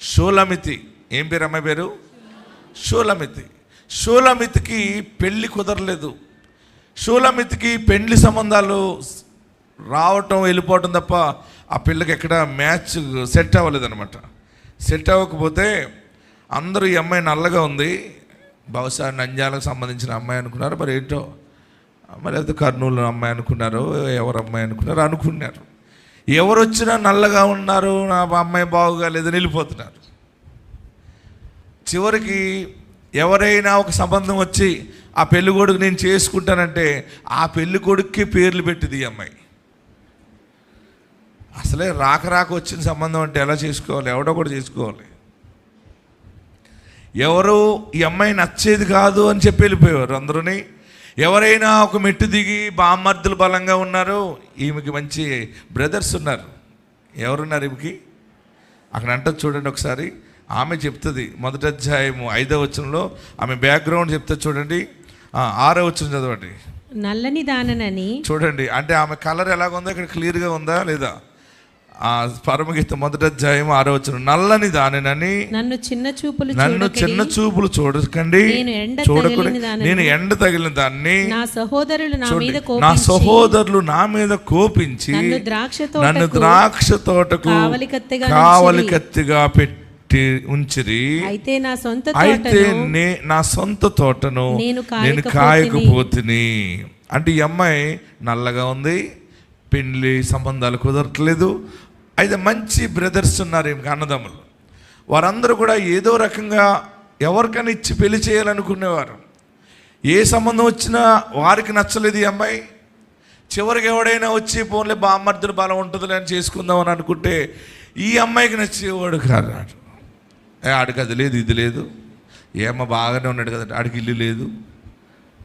షూలమితి. ఏం పేరు అమ్మాయి పేరు? షూలమితి. షూలమితికి పెళ్ళి కుదరలేదు. షూలమితికి పెండ్లి సంబంధాలు రావటం వెళ్ళిపోవటం తప్ప ఆ పిల్లకి ఎక్కడ మ్యాచ్ సెట్ అవ్వలేదనమాట సెట్ అవ్వకపోతే అందరూ ఈ అమ్మాయి నల్లగా ఉంది. బహుశా నంజాలకు సంబంధించిన అమ్మాయి అనుకున్నారు. మరి ఏంటో? మరి అయితే కర్నూలు అమ్మాయి అనుకున్నారు ఎవరు అమ్మాయి అనుకున్నారు అనుకున్నారు. ఎవరు వచ్చినా నల్లగా ఉన్నారు నా అమ్మాయి బాగుగా లేదని వెళ్ళిపోతున్నారు చివరికి ఎవరైనా ఒక సంబంధం వచ్చి ఆ పెళ్ళి కొడుకు నేను చేసుకుంటానంటే ఆ పెళ్ళి కొడుక్కి పేర్లు పెట్టింది ఈ అమ్మాయి. అసలే రాక రాక వచ్చిన సంబంధం అంటే ఎలా చేసుకోవాలి? ఎవడో కూడా చేసుకోవాలి. ఎవరు ఈ అమ్మాయి నచ్చేది కాదు అని చెప్పి వెళ్ళిపోయేవారు అందరూని. ఎవరైనా ఒక మెట్టు దిగి బామ్మర్దులు బలంగా ఉన్నారు ఈమెకి మంచి బ్రదర్స్ ఉన్నారు. ఎవరున్నారు ఈమెకి? అక్కడ అంటది చూడండి ఒకసారి ఆమె చెప్తుంది మొదటి అధ్యాయము ఐదవ వచనంలో ఆమె బ్యాక్గ్రౌండ్ చెప్తే చూడండి ఆరో వచనం చదవండి. నల్లని దాననని చూడండి అంటే ఆమె కలర్ ఎలాగుందో ఇక్కడ క్లియర్గా ఉందా లేదా? ఆ పరమగీత మొదటి అధ్యాయం ఆరో వచనం నల్లని దానినని నన్ను చిన్న చూపులు నన్ను చూడకడి, చిన్న చూపులు చూడకండి. నేను ఎండ చూడకూడదు తగిలిన దానిని, నేను ఎండ తగిలిన దాన్ని నా సహోదరులు నా మీద నా కోపించి సహోదరులు నా మీద కోపించి నన్ను ద్రాక్ష నన్ను తోటకు ద్రాక్ష తోటకు కావలి కత్తెగా కావలి కత్తిగా పెట్టి ఉంచిరి. అయితే నా సొంత అయితే తోటను నే నా సొంత తోటను నేను కాయకపోతిని. అంటే ఈ అమ్మాయి నల్లగా ఉంది పెళ్ళి సంబంధాలు కుదరట్లేదు అయితే మంచి బ్రదర్స్ ఉన్నారు ఇంకా అన్నదమ్ములు. వారందరూ కూడా ఏదో రకంగా ఎవరికైనా ఇచ్చి పెళ్ళి చేయాలనుకునేవారు. ఏ సంబంధం వచ్చినా వారికి నచ్చలేదు ఈ అమ్మాయి. చివరికి ఎవడైనా వచ్చి పోన్లే బామ్మర్దులు బలం ఉంటుందిలే అని చేసుకుందాం అని అనుకుంటే ఈ అమ్మాయికి నచ్చేవాడు కాదు ఆడికి అది లేదు ఇది లేదు. ఏమో బాగానే ఉన్నాడు కదా ఆడికి ఇల్లు లేదు.